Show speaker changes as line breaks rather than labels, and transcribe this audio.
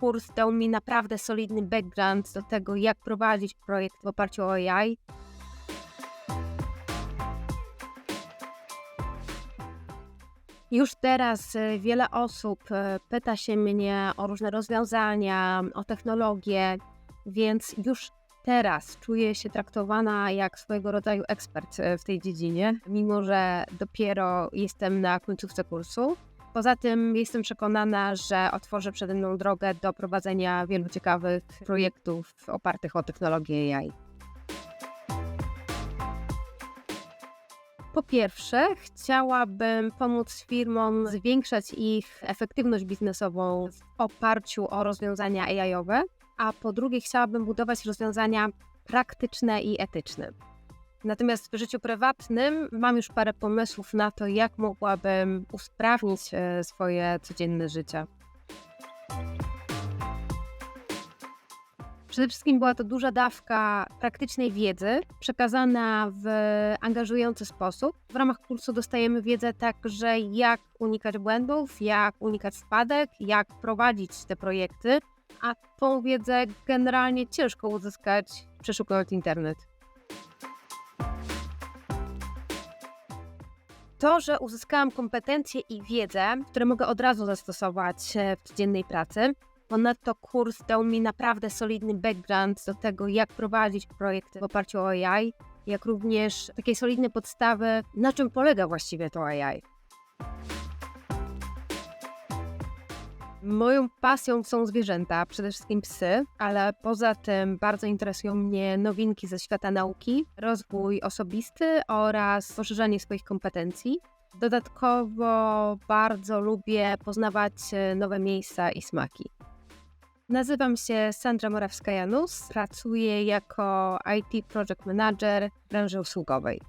kurs dał mi naprawdę solidny background do tego, jak prowadzić projekt w oparciu o AI. Już teraz e, wiele osób e, pyta się mnie o różne rozwiązania, o technologie, więc już teraz czuję się traktowana jak swojego rodzaju ekspert e, w tej dziedzinie, mimo że dopiero jestem na końcówce kursu. Poza tym jestem przekonana, że otworzę przede mną drogę do prowadzenia wielu ciekawych projektów opartych o technologię AI. Po pierwsze, chciałabym pomóc firmom zwiększać ich efektywność biznesową w oparciu o rozwiązania AI-owe, a po drugie, chciałabym budować rozwiązania praktyczne i etyczne. Natomiast w życiu prywatnym mam już parę pomysłów na to, jak mogłabym usprawnić e, swoje codzienne życie. Przede wszystkim była to duża dawka praktycznej wiedzy, przekazana w angażujący sposób. W ramach kursu dostajemy wiedzę także, jak unikać błędów, jak unikać spadek, jak prowadzić te projekty, a tą wiedzę generalnie ciężko uzyskać przeszukując internet. To, że uzyskałam kompetencje i wiedzę, które mogę od razu zastosować e, w codziennej pracy, Ponadto kurs dał mi naprawdę solidny background do tego, jak prowadzić projekty w oparciu o AI, jak również takiej solidnej podstawy, na czym polega właściwie to AI. Moją pasją są zwierzęta, przede wszystkim psy, ale poza tym bardzo interesują mnie nowinki ze świata nauki, rozwój osobisty oraz poszerzanie swoich kompetencji. Dodatkowo bardzo lubię poznawać nowe miejsca i smaki. Nazywam się Sandra Morawska-Janus, pracuję jako IT Project Manager w branży usługowej.